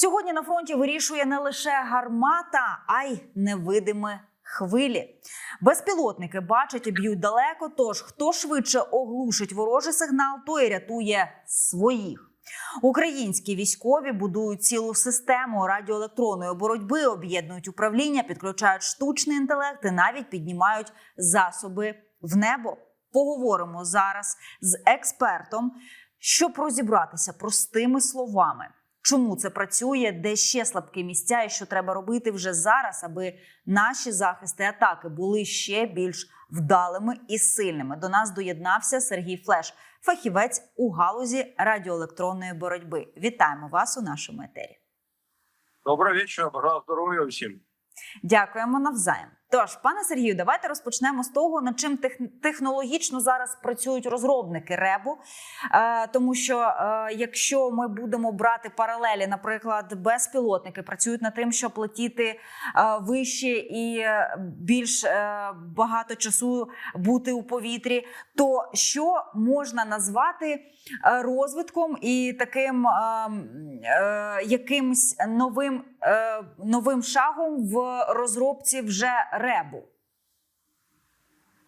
Сьогодні на фронті вирішує не лише гармата, а й невидимі хвилі. Безпілотники бачать і б'ють далеко. Тож хто швидше оглушить ворожий сигнал, той рятує своїх. Українські військові будують цілу систему радіоелектронної боротьби, об'єднують управління, підключають штучний інтелект і навіть піднімають засоби в небо. Поговоримо зараз з експертом, щоб розібратися простими словами. Чому це працює, де ще слабкі місця, і що треба робити вже зараз, аби наші захисти атаки були ще більш вдалими і сильними. До нас доєднався Сергій Флеш, фахівець у галузі радіоелектронної боротьби. Вітаємо вас у нашому етері. Доброго вечора, бажаю здоров'я всім. Дякуємо навзаєм. Тож, пане Сергію, давайте розпочнемо з того, над чим технологічно зараз працюють розробники ребу. Е, тому що е, якщо ми будемо брати паралелі, наприклад, безпілотники працюють над тим, щоб летіти е, вище і більш багато часу бути у повітрі, то що можна назвати розвитком і таким якимсь новим, новим шагом в розробці вже ребу?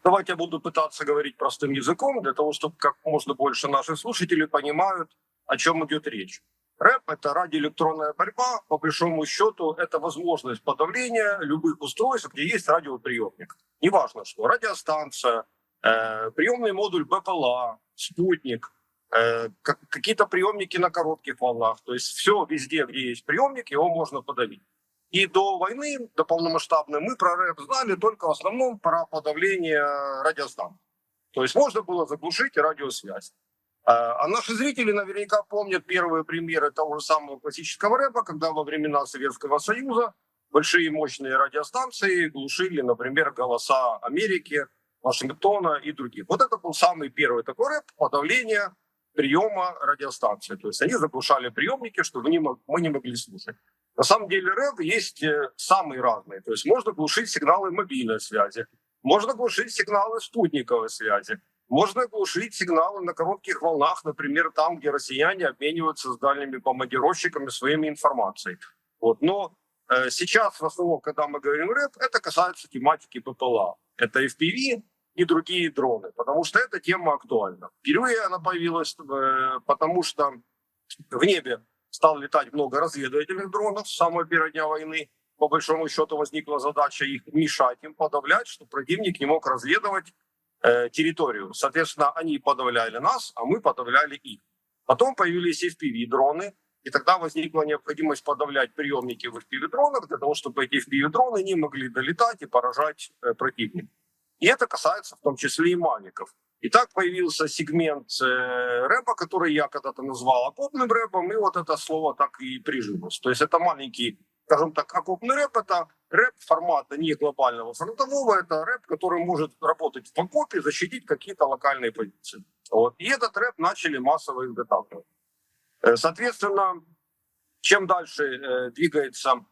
Давайте я буду пытаться говорить простым языком, для того, чтобы как можно больше наших слушателей понимают, о чем идет речь. рэп — это радиоэлектронная борьба. По большому счету, это возможность подавления любых устройств, где есть радиоприемник. Неважно что. Радиостанция, э, приемный модуль БПЛА, спутник, э, как- какие-то приемники на коротких волнах. То есть все везде, где есть приемник, его можно подавить. И до войны, до полномасштабной, мы про рэп знали только в основном про подавление радиостанций. То есть можно было заглушить радиосвязь. А а наши зрители наверняка помнят первые примеры того же самого классического рэпа, когда во времена Советского Союза большие мощные радиостанции глушили, например, голоса Америки, Вашингтона и других. Вот это был самый первый такой рэп подавления приема радиостанции. То есть они заглушали приемники, чтобы мы не могли слушать. На самом деле рэп есть э, самые разные. То есть можно глушить сигналы мобильной связи, можно глушить сигналы спутниковой связи, можно глушить сигналы на коротких волнах, например, там, где россияне обмениваются с дальними командировщиками своими информацией. Вот. Но э, сейчас, в основном, когда мы говорим рэп, это касается тематики ППЛА. Это FPV и другие дроны, потому что эта тема актуальна. Впервые она появилась, э, потому что в небе стало летать много разведывательных дронов с самого первого дня войны. По большому счету возникла задача их мешать им, подавлять, чтобы противник не мог разведывать э, территорию. Соответственно, они подавляли нас, а мы подавляли их. Потом появились FPV-дроны, и тогда возникла необходимость подавлять приемники в FPV-дронах для того, чтобы эти FPV-дроны не могли долетать и поражать э, противника. И это касается в том числе и мавиков. И так появился сегмент э, рэпа, который я когда-то назвал окопным рэпом, и вот это слово так и прижилось. То есть это маленький, скажем так, окопный рэп, это рэп формата не глобального фронтового, это рэп, который может работать в окопе, защитить какие-то локальные позиции. Вот. И этот рэп начали массово изготавливать. Э, Соответственно, чем дальше э, двигается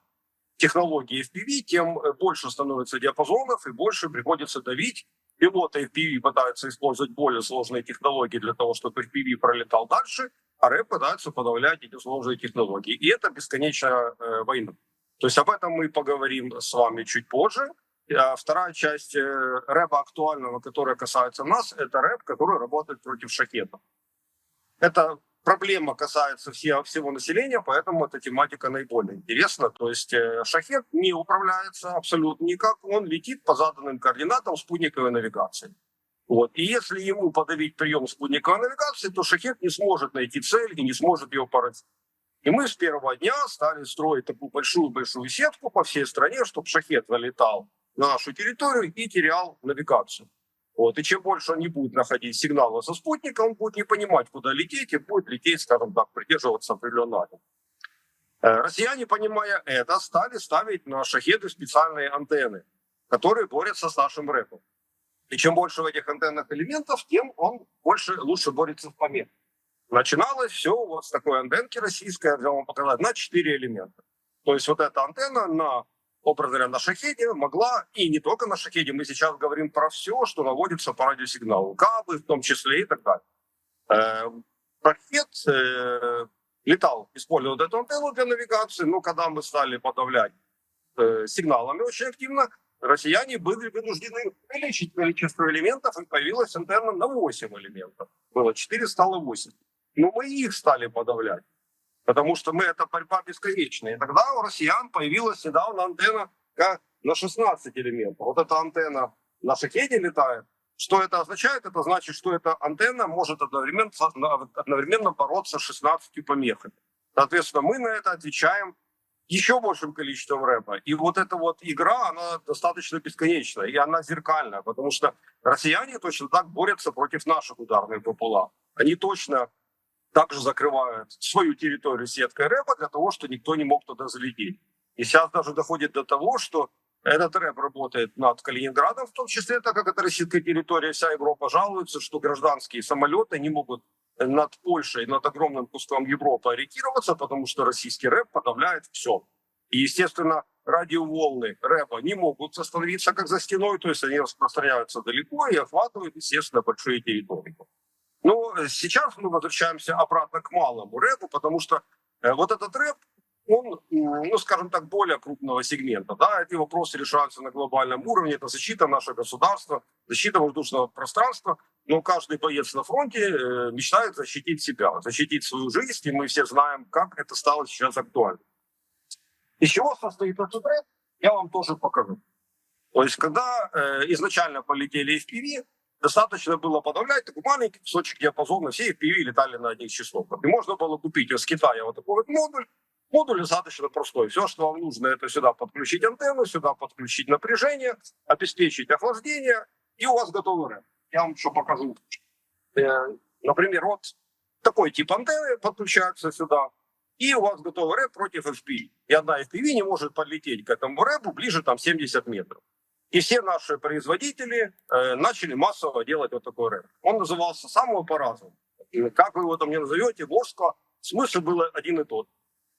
технологии FPV, тем больше становится диапазонов и больше приходится давить. Пилоты FPV пытаются использовать более сложные технологии для того, чтобы FPV пролетал дальше, а рэп пытаются подавлять эти сложные технологии. И это бесконечная э, война. То есть об этом мы поговорим с вами чуть позже. А вторая часть э, рэпа актуального, которая касается нас, это рэп, который работает против шахетов. Это проблема касается все, всего населения, поэтому эта тематика наиболее интересна. То есть э, шахет не управляется абсолютно никак, он летит по заданным координатам спутниковой навигации. Вот. И если ему подавить прием спутниковой навигации, то шахет не сможет найти цель и не сможет ее поразить. И мы с первого дня стали строить такую большую-большую сетку по всей стране, чтобы шахет вылетал на нашу территорию и терял навигацию. Вот. И чем больше он не будет находить сигнала со спутника, он будет не понимать, куда лететь, и будет лететь, скажем так, придерживаться определенного. Э, Россияне, понимая это, стали ставить на шахеды специальные антенны, которые борются с нашим рэпом. И чем больше в этих антеннах элементов, тем он больше, лучше борется в помехах. Начиналось все вот с такой антенки российской, я вам показать, на 4 элемента. То есть вот эта антенна на образно говоря, на шахеде могла, и не только на шахеде, мы сейчас говорим про все, что наводится по радиосигналу, кабы в том числе и так далее. Э, Шахет, э, летал, использовал эту антенну для навигации, но когда мы стали подавлять э, сигналами очень активно, россияне были вынуждены увеличить количество элементов, и появилась антенна на 8 элементов. Было 4, стало 8. Но мы их стали подавлять, потому что мы, это борьба бесконечная. И тогда у россиян появилась недавно антенна на 16 элементов. Вот эта антенна на шахеде летает. Что это означает? Это значит, что эта антенна может одновременно, одновременно бороться с 16 помехами. Соответственно, мы на это отвечаем еще большим количеством рэпа. И вот эта вот игра, она достаточно бесконечна, и она зеркальная, потому что россияне точно так борются против наших ударных БПЛА. Они точно также закрывают свою территорию сеткой рэпа для того, чтобы никто не мог туда залететь. И сейчас даже доходит до того, что этот рэп работает над Калининградом, в том числе, так как это российская территория, вся Европа жалуется, что гражданские самолеты не могут над Польшей, над огромным куском Европы ориентироваться, потому что российский рэп подавляет все. И, естественно, радиоволны рэпа не могут остановиться как за стеной, то есть они распространяются далеко и охватывают, естественно, большие территории. Но сейчас мы возвращаемся обратно к малому рэпу, потому что э, вот этот рэп, он, ну, скажем так, более крупного сегмента. Да, эти вопросы решаются на глобальном уровне. Это защита нашего государства, защита воздушного пространства. Но каждый боец на фронте э, мечтает защитить себя, защитить свою жизнь. И мы все знаем, как это стало сейчас актуально. Из чего состоит этот рэп, я вам тоже покажу. То есть, когда э, изначально полетели FPV, достаточно было подавлять такой маленький кусочек диапазона. Все FPV летали на одних частотах. И можно было купить из Китая вот такой вот модуль, Модуль достаточно простой. Все, что вам нужно, это сюда подключить антенну, сюда подключить напряжение, обеспечить охлаждение, и у вас готовый рэп. Я вам еще покажу. Э, Например, вот такой тип антенны подключается сюда, и у вас готовый рэп против FPV. И одна FPV не может подлететь к этому рэпу ближе там 70 метров. И все наши производители э, начали массово делать вот такой рэп. Он назывался самого по-разному. Как вы его там не назовете, Ворскла, смысл был один и тот.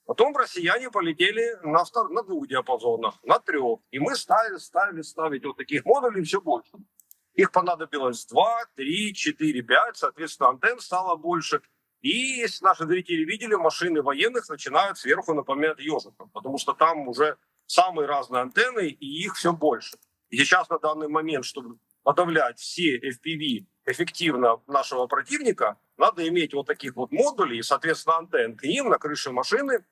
Потом россияне полетели на, втор... на двух диапазонах, на трех. И мы ставили, ставили, ставить вот таких модулей все больше. Их понадобилось 2, 3, 4, 5. Соответственно, антенн стало больше. И если наши зрители видели, машины военных начинают сверху напоминать ежиков. Потому что там уже самые разные антенны, и их все больше. И сейчас на данный момент, чтобы подавлять все FPV эффективно нашего противника, надо иметь вот таких вот модулей соответственно, антенн к ним на крыше машины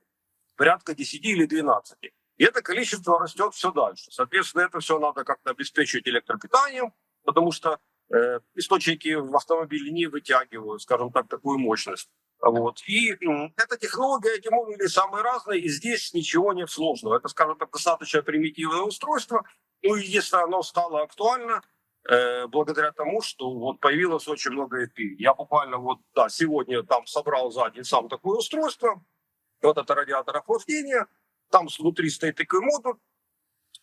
порядка 10 или 12. И это количество растет все дальше. Соответственно, это все надо как-то обеспечивать электропитанием, потому что э, источники в автомобиле не вытягивают, скажем так, такую мощность. Вот. И м, эта технология, эти модули самые разные, и здесь ничего нет сложного. Это, скажем так, достаточно примитивное устройство. Ну если оно стало актуально, э, благодаря тому, что вот появилось очень много FPV. Я буквально вот, да, сегодня там собрал за день сам такое устройство, вот это радиатор охлаждения, там внутри стоит такой модуль,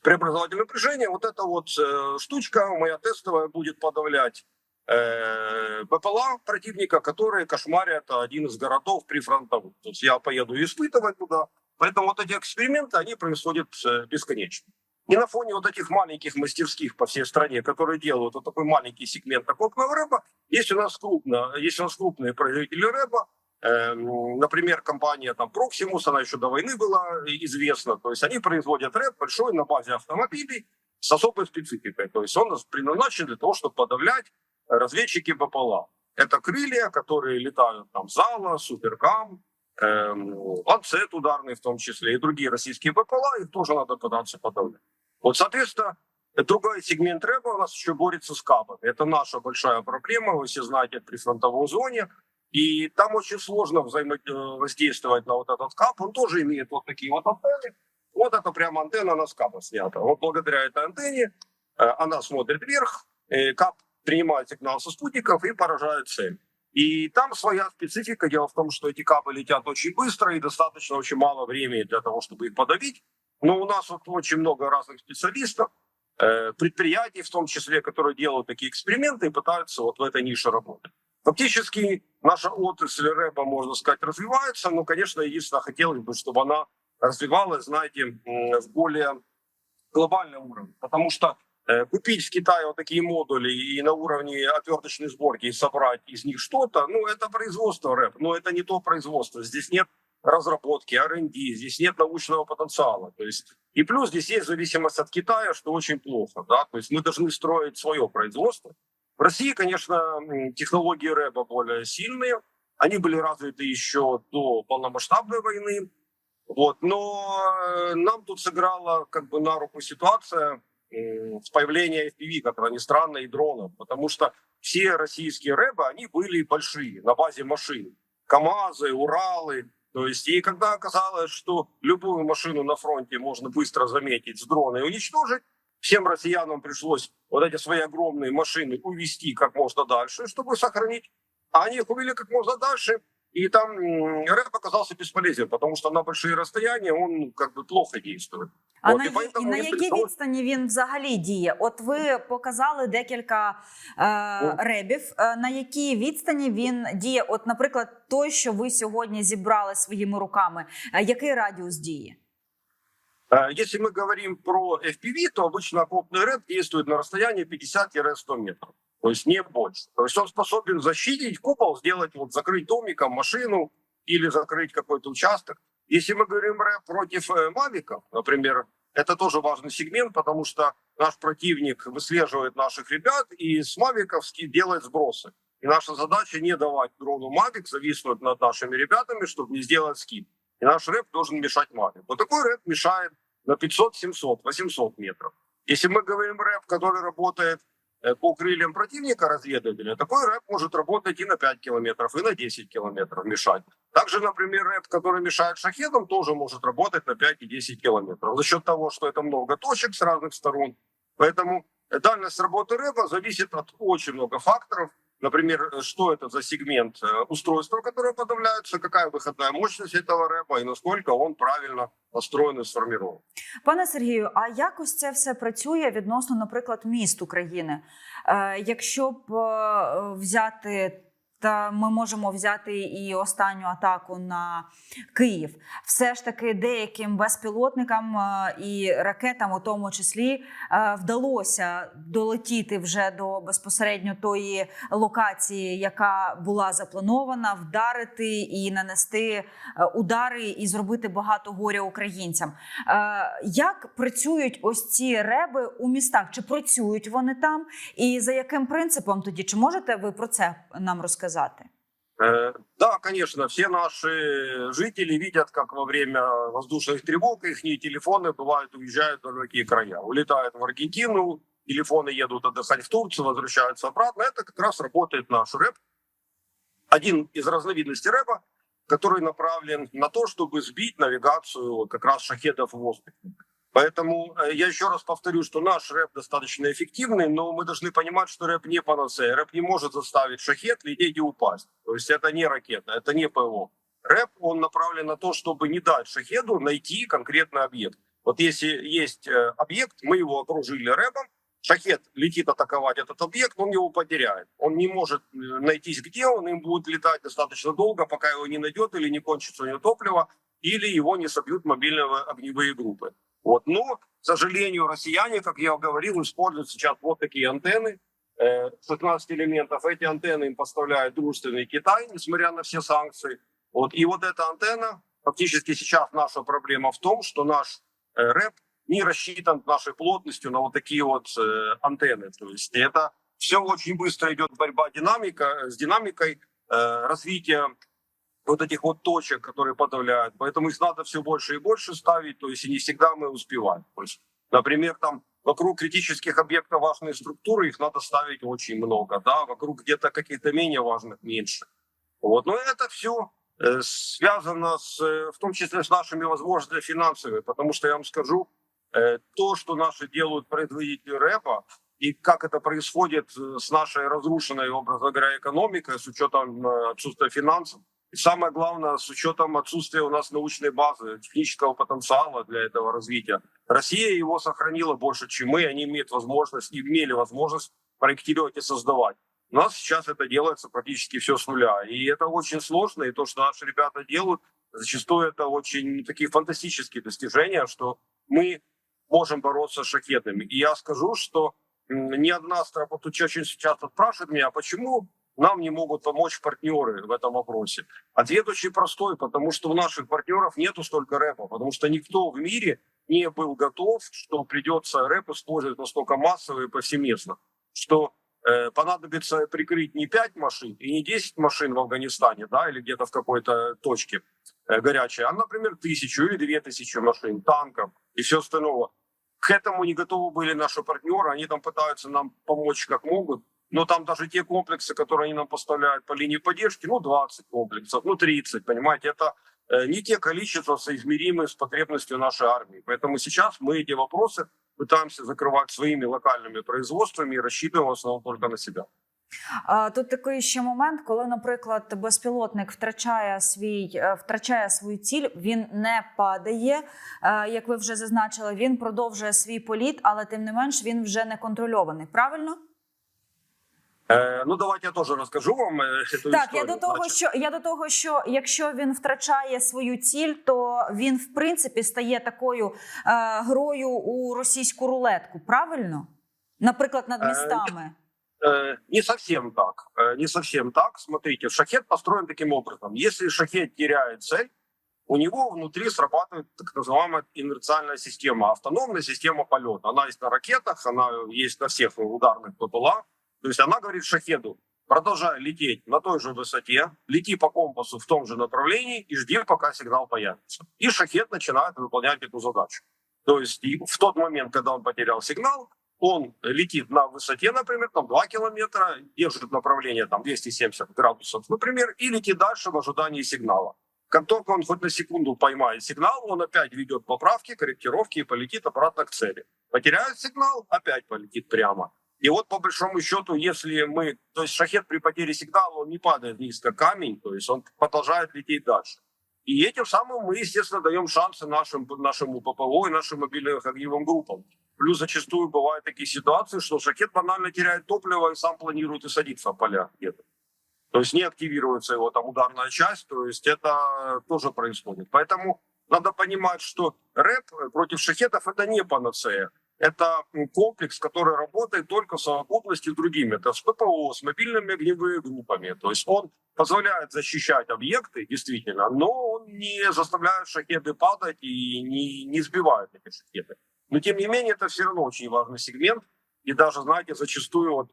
преобразователь напряжения. Вот эта вот э, штучка моя тестовая будет подавлять э, БПЛА противника, которые кошмарят один из городов прифронтовых. То есть я поеду испытывать туда. Поэтому вот эти эксперименты, они происходят э, бесконечно. И на фоне вот этих маленьких мастерских по всей стране, которые делают вот такой маленький сегмент окопного рэпа, есть у нас крупно, есть у нас крупные производители рэпа, Эм, Например, компания там Proximus, она еще до войны была известна. То есть они производят рэп большой на базе автомобилей с особой спецификой. То есть он предназначен для того, чтобы подавлять разведчики БПЛА. Это крылья, которые летают там Зала, Суперкам, эм, Ланцет ударный в том числе, и другие российские БПЛА, их тоже надо пытаться подавлять. Вот, соответственно, другой сегмент рэпа у нас еще борется с кабами. Это наша большая проблема, вы все знаете, при фронтовой зоне – и там очень сложно взаимодействовать на вот этот кап. Он тоже имеет вот такие вот антенны. Вот это прямо антенна на скапа снята. Вот благодаря этой антенне э, она смотрит вверх, кап принимает сигнал со спутников и поражает цель. И там своя специфика. Дело в том, что эти капы летят очень быстро и достаточно очень мало времени для того, чтобы их подавить. Но у нас вот очень много разных специалистов, э, предприятий в том числе, которые делают такие эксперименты и пытаются вот в этой нише работать. Фактически наша отрасль рэпа, можно сказать, развивается, но, конечно, единственное, хотелось бы, чтобы она развивалась, знаете, в более глобальном уровне. Потому что э, купить в Китае вот такие модули и на уровне отверточной сборки собрать из них что-то, ну, это производство рэп, но это не то производство. Здесь нет разработки, R&D, здесь нет научного потенциала. То есть, и плюс здесь есть зависимость от Китая, что очень плохо. Да? То есть мы должны строить свое производство. В России, конечно, технологии рэба более сильные. Они были развиты еще до полномасштабной войны. Вот. Но э, нам тут сыграла как бы на руку ситуация с появлением FPV, как ни странно, и дронов. Потому что все российские рэбы, они были большие, на базе машин. КАМАЗы, Уралы. То есть, и когда оказалось, что любую машину на фронте можно быстро заметить с дрона и уничтожить, всем россиянам пришлось вот эти свои огромные машины увести как можно дальше, чтобы сохранить. А они их увели как можно дальше, и там м, рэп оказался бесполезен, потому что на большие расстояния он как бы плохо действует. А От, на, і ї- і поэтому на він якій прийшов- відстані він взагалі діє? От ви показали декілька е, Ну. ребів. Е, на якій відстані він діє? От, наприклад, той, що ви сьогодні зібрали своїми руками, е, який радіус дії? Э, Если мы говорим про FPV, то обычно окопный рэп действует на расстоянии 50-100 метров. То есть не больше. То есть он способен защитить купол, сделать, вот закрыть домиком машину или закрыть какой-то участок. Если мы говорим против э, мавиков, например, это тоже важный сегмент, потому что наш противник выслеживает наших ребят и с мавиков делает сбросы. И наша задача не давать дрону мавик зависнуть над нашими ребятами, чтобы не сделать скид. И наш рэп должен мешать мавик. Вот такой рэп мешает на 500, 700, 800 метров. Если мы говорим рэп, который работает по крыльям противника разведывателя, такой рэп может работать и на 5 километров, и на 10 километров мешать. Также, например, рэп, который мешает шахедам, тоже может работать на 5 и 10 километров. За счет того, что это много точек с разных сторон. Поэтому э, дальность работы рэпа зависит от очень много факторов. Например, э, что это за сегмент э, устройства, которое подавляется, какая выходная мощность этого рэпа и насколько он правильно построен и сформирован. Пане Сергію, а як ось це все працює відносно, наприклад, міст України? Е, якщо б е, взяти. ми можемо взяти і останню атаку на Київ. Все ж таки деяким безпілотникам е, і ракетам, у тому числі, е, вдалося долетіти вже до безпосередньо тої локації, яка була запланована, вдарити і нанести е, удари і зробити багато горя українцям. Як працюють ось ці реби у містах? Чи працюють вони там? І за яким принципом тоді? Чи можете ви про це нам розказати? Э, Да, конечно, все наши жители видят, как во время воздушных тревог их телефоны бывают уезжают в далекие края. Улетают в Аргентину, телефоны едут отдыхать в Турцию, возвращаются обратно. Это как раз работает наш рэп. Один из разновидностей рэпа, который направлен на то, чтобы сбить навигацию как раз шахедов в воздухе. Поэтому э, я еще раз повторю, что наш рэп достаточно эффективный, но мы должны понимать, что рэп не панацея. Рэп не может заставить шахет лететь и упасть. То есть это не ракета, это не ПВО. Рэп, он направлен на то, чтобы не дать шахеду найти конкретный объект. Вот если есть э, объект, мы его окружили рэпом, шахет летит атаковать этот объект, он его потеряет. Он не может э, найтись, где он, им будет летать достаточно долго, пока его не найдет или не кончится у него топливо, или его не собьют мобильные огневые группы. Вот. Но, к сожалению, россияне, как я говорил, используют сейчас вот такие антенны, э, 16 элементов. Эти антенны им поставляет дружественный Китай, несмотря на все санкции. Вот. И вот эта антенна, фактически сейчас наша проблема в том, что наш э, рэп не рассчитан нашей плотностью на вот такие вот э, антенны. То есть это все очень быстро идет борьба динамика, с динамикой э, развития вот этих вот точек, которые подавляют. Поэтому их надо все больше и больше ставить, то есть и не всегда мы успеваем. То есть, например, там вокруг критических объектов важной структуры их надо ставить очень много, да, вокруг где-то каких-то менее важных меньше. Вот, но это все связано с, э, в том числе с нашими возможностями финансовыми, потому что я вам скажу, э, то, что наши делают производители рэпа, и как это происходит э, с нашей разрушенной, образно говоря, экономикой, с учетом э, отсутствия финансов, и самое главное, с учетом отсутствия у нас научной базы, технического потенциала для этого развития. Россия его сохранила больше, чем мы. Они имеют возможность, имели возможность проектировать и создавать. У нас сейчас это делается практически все с нуля. И это очень сложно. И то, что наши ребята делают, зачастую это очень такие фантастические достижения, что мы можем бороться с шахетами. И я скажу, что ни одна страна, вот очень часто спрашивают меня, а почему нам не могут помочь партнеры в этом вопросе? Ответ очень простой, потому что у наших партнеров нету столько рэпа, потому что никто в мире не был готов, что придется рэп использовать настолько массово и повсеместно, что э, понадобится прикрыть не 5 машин и не 10 машин в Афганистане, да, или где-то в какой-то точке э, горячей, а, например, тысячу или две тысячи машин, танков и все остальное. К этому не готовы были наши партнеры, они там пытаются нам помочь как могут, но там даже те комплексы, которые они нам поставляют по линии поддержки, ну 20 комплексов, ну 30, понимаете, это э, не те количества, соизмеримые с потребностью нашей армии. Поэтому сейчас мы эти вопросы пытаемся закрывать своими локальными производствами и рассчитываем в основном только на себя. А, Тут такий ще момент, коли, наприклад, безпілотник втрачає свій е, втрачає свою ціль, він не падає, е, як ви вже зазначили. Він продовжує свій політ, але тим не менш він вже не контрольований. Правильно? Э, ну давайте я тоже расскажу вам э, эту Так, историю. я до того, Значит, що я до того, що якщо він втрачає свою ціль, то він в принципі стає такою е, грою у російську рулетку. Правильно? Наприклад, над Е, містами. Э, Не совсем так. Э, Не совсем так. Смотрите, шахет построен таким образом. Если шахет теряет цель, у него внутри срабатывает так называемая инерциальная система, автономная система полета. Она есть на ракетах, она есть на всех ударных ППЛА. То есть она говорит шахеду, продолжай лететь на той же высоте, лети по компасу в том же направлении и жди, пока сигнал появится. И шахет начинает выполнять эту задачу. То есть в тот момент, когда он потерял сигнал, он летит на высоте, например, там 2 километра, держит направление там 270 градусов, например, и летит дальше в ожидании сигнала. Как только он хоть на секунду поймает сигнал, он опять ведет поправки, корректировки и полетит обратно к цели. Потеряет сигнал, опять полетит прямо. И вот по большому счету, если мы, то есть шахет при потере сигнала, он не падает вниз как камень, то есть он продолжает лететь дальше. И этим самым мы, естественно, даем шансы нашим, нашему ППО и нашим мобильным огневым группам. Плюс зачастую бывают такие ситуации, что шахет банально теряет топливо и сам планирует и садиться в поля где-то. То есть не активируется его там ударная часть, то есть это тоже происходит. Поэтому надо понимать, что рэп против шахетов это не панацея. Это комплекс, который работает только в совокупности с другими. Это с ППО, с мобильными огневыми группами. То есть он позволяет защищать объекты, действительно, но он не заставляет шахеды падать и не, не сбивает эти шахеды. Но тем не менее, это все равно очень важный сегмент. И даже, знаете, зачастую вот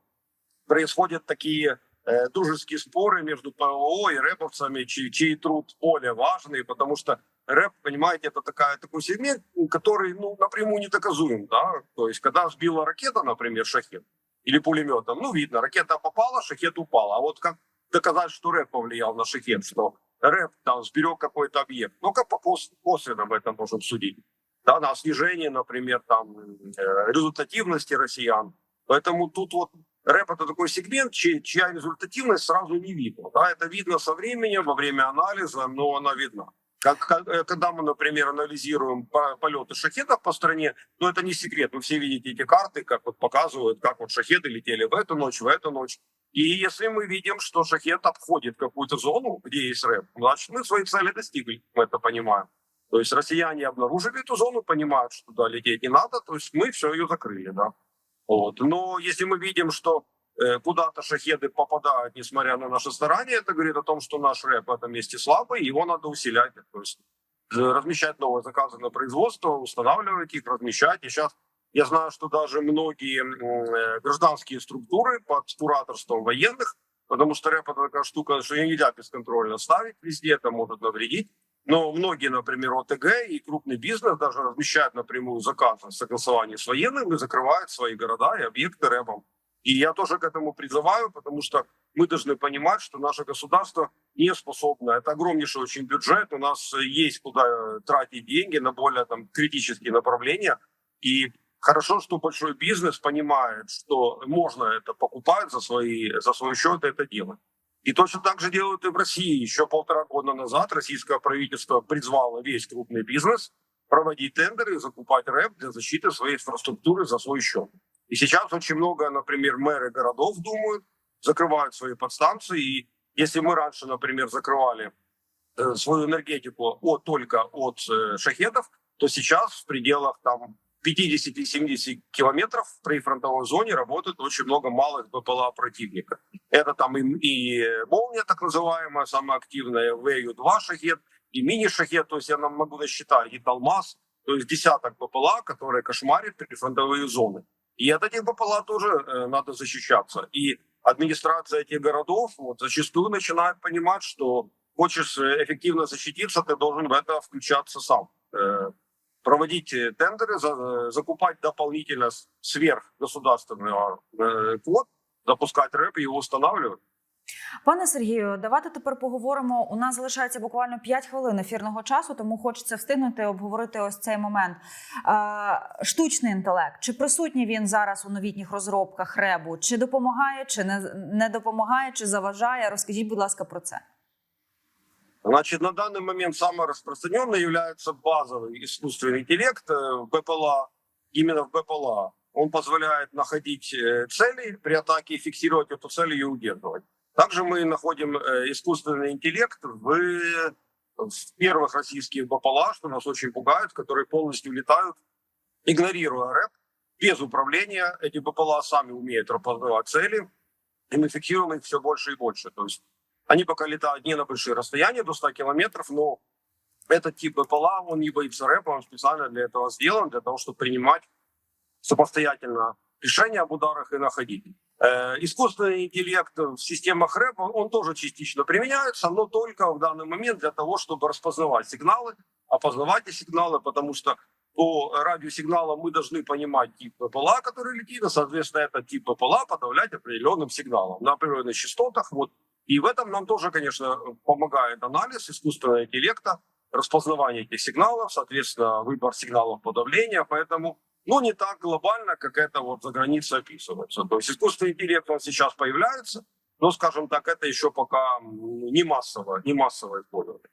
происходят такие э, дружеские споры между ПВО и рэповцами, чей, чей труд более важный, потому что рэп, понимаете, это такая, такой сегмент, который ну, напрямую не доказуем. Да? То есть, когда сбила ракета, например, шахет, или пулеметом, ну, видно, ракета попала, шахет упал. А вот как доказать, что рэп повлиял на шахет, что рэп там сберег какой-то объект? Ну, как по кос- косвенно об этом можем судить. Да, на снижение, например, там, э, результативности россиян. Поэтому тут вот рэп это такой сегмент, чья, чья результативность сразу не видно. Да, это видно со временем, во время анализа, но она видна. Как, как, э, когда мы, например, анализируем по- полеты шахетов по стране, ну это не секрет, вы все видите эти карты, как вот показывают, как вот шахеды летели в эту ночь, в эту ночь. И если мы видим, что шахет обходит какую-то зону, где есть рэп, значит мы свои цели достигли, мы это понимаем. То есть россияне обнаружили эту зону, понимают, что туда лететь не надо, то есть мы все ее закрыли, да. Вот. Но если мы видим, что куда-то шахеды попадают, несмотря на наши старания, это говорит о том, что наш рэп в этом месте слабый, его надо усилять. То есть э, размещать новые заказы на производство, устанавливать их, размещать. И сейчас я знаю, что даже многие э, гражданские структуры под кураторством военных, потому что рэп это такая штука, что ее нельзя бесконтрольно ставить везде, это может навредить. Но многие, например, ОТГ и крупный бизнес даже размещают напрямую заказы в согласовании с военными, закрывают свои города и объекты рэпом. И я тоже к этому призываю, потому что мы должны понимать, что наше государство не способно. Это огромнейший очень бюджет. У нас есть куда э, тратить деньги на более там, критические направления. И хорошо, что большой бизнес понимает, что можно это покупать за, свои, за свой счет и это делать. И точно так же делают и в России. Еще полтора года назад российское правительство призвало весь крупный бизнес проводить тендеры и закупать рэп для защиты своей инфраструктуры за свой счет. И сейчас очень много, например, мэры городов думают, закрывают свои подстанции. И если мы раньше, например, закрывали э, свою энергетику от, только от э, шахетов, то сейчас в пределах там 50-70 километров в прифронтовой зоне работает очень много малых БПЛА противника. Это там и, и «Молния», так называемая, самая активная, ВЮ-2 «Шахет», и мини-«Шахет», то есть я могу досчитать, и «Талмаз», то есть десяток БПЛА, которые кошмарят прифронтовые зоны. И от этих БПЛА тоже э, надо защищаться. И администрация этих городов вот, зачастую начинает понимать, что хочешь э, эффективно защититься, ты должен в это включаться сам. Э, проводить тендеры, за- закупать дополнительно сверх государственного квот, запускать рэп и его устанавливать. Пане Сергію, давайте тепер поговоримо. У нас залишається буквально 5 хвилин ефірного часу, тому хочеться встигнути обговорити ось цей момент. Е, штучний інтелект. Чи присутній він зараз у новітніх розробках ребу? Чи допомагає, чи не, не допомагає, чи заважає? Розкажіть, будь ласка, про це. Значит, на данный момент самый распространенный является базовый искусственный интеллект э, в БПЛА, именно в БПЛА. Он позволяет находить э, цели при атаке, фиксировать эту цель и ее удерживать. Также мы находим э, искусственный интеллект в, в первых российских БПЛА, что нас очень пугает, которые полностью летают, игнорируя рэп, без управления. Эти БПЛА сами умеют распознавать цели, и мы фиксируем их все больше и больше. То есть они пока летают не на большие расстояния, до 100 километров, но этот тип БПЛА, он не боится рэпа, он специально для этого сделан, для того, чтобы принимать самостоятельно решения об ударах и находить. Э, искусственный интеллект в системах рэпа, он тоже частично применяется, но только в данный момент для того, чтобы распознавать сигналы, опознавать эти сигналы, потому что по радиосигналам мы должны понимать тип БПЛА, который летит, и, соответственно, этот тип БПЛА подавлять определенным сигналом на определенных частотах. Вот. И в этом нам тоже, конечно, помогает анализ искусственного интеллекта, распознавание этих сигналов, соответственно, выбор сигналов подавления. Поэтому, ну, не так глобально, как это вот за границей описывается. То есть искусственный интеллект, он сейчас появляется, но, скажем так, это еще пока м, не массово, не массовое использование.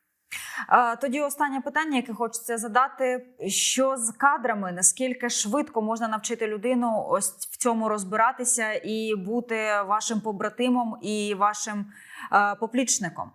Е, Тоді останнє питання, яке хочеться задати: що з кадрами? Наскільки швидко можна навчити людину ось в цьому розбиратися і бути вашим побратимом і вашим е, поплічником?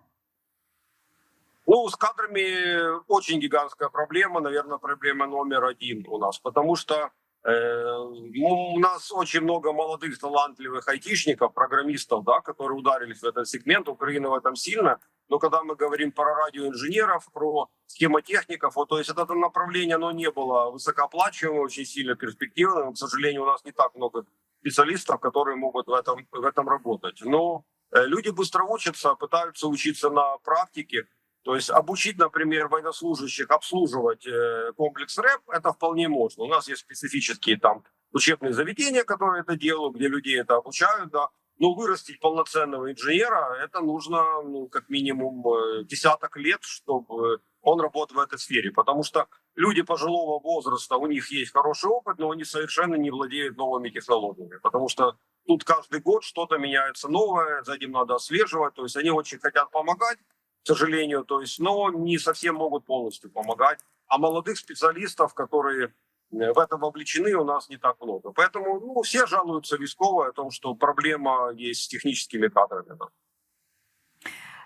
Ну, с кадрами очень гигантская проблема, наверное, проблема номер один у нас, потому что э, ну, у нас очень много молодых талантливых айтишников, программистов, да, которые ударились в этот сегмент. Украина в этом сильно. Но когда мы говорим про радиоинженеров, про схемотехников, вот, то есть это направление, оно не было высокооплачиваемым, очень сильно перспективным. К сожалению, у нас не так много специалистов, которые могут в этом, в этом работать. Но э, люди быстро учатся, пытаются учиться на практике. То есть обучить, например, военнослужащих обслуживать э, комплекс РЭП, это вполне можно. У нас есть специфические там учебные заведения, которые это делают, где людей это обучают, да. Но вырастить полноценного инженера, это нужно ну, как минимум э, десяток лет, чтобы он работал в этой сфере. Потому что люди пожилого возраста, у них есть хороший опыт, но они совершенно не владеют новыми технологиями. Потому что тут каждый год что-то меняется новое, за этим надо отслеживать. То есть они очень хотят помогать, к сожалению, то есть, но не совсем могут полностью помогать. А молодых специалистов, которые э, в этом вовлечены, у нас не так много. Поэтому ну, все жалуются військовые о том, что проблема есть с техническими кадрами. да.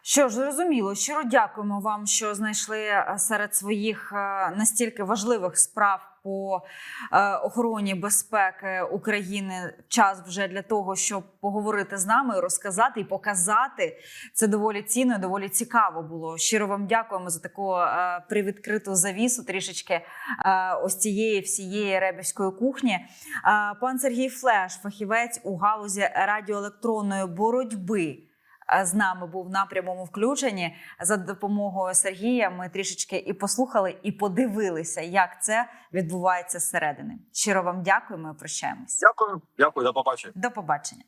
Що ж, зрозуміло, щиро дякуємо вам, що знайшли е, серед своїх е, настільки важливих справ по е, охороні безпеки України час вже для того, щоб поговорити з нами, розказати і показати. Це доволі цінно, і доволі цікаво було. Щиро вам дякуємо за таку е, привідкриту завісу, трішечки е, ось цієї всієї ребівської кухні. Пан Сергій Флеш, фахівець у галузі радіоелектронної боротьби з нами був на прямому включенні. За допомогою Сергія ми трішечки і послухали, і подивилися, як це відбувається зсередини. Щиро вам дякуємо і прощаємось. Дякую, дякую, до побачення. До побачення.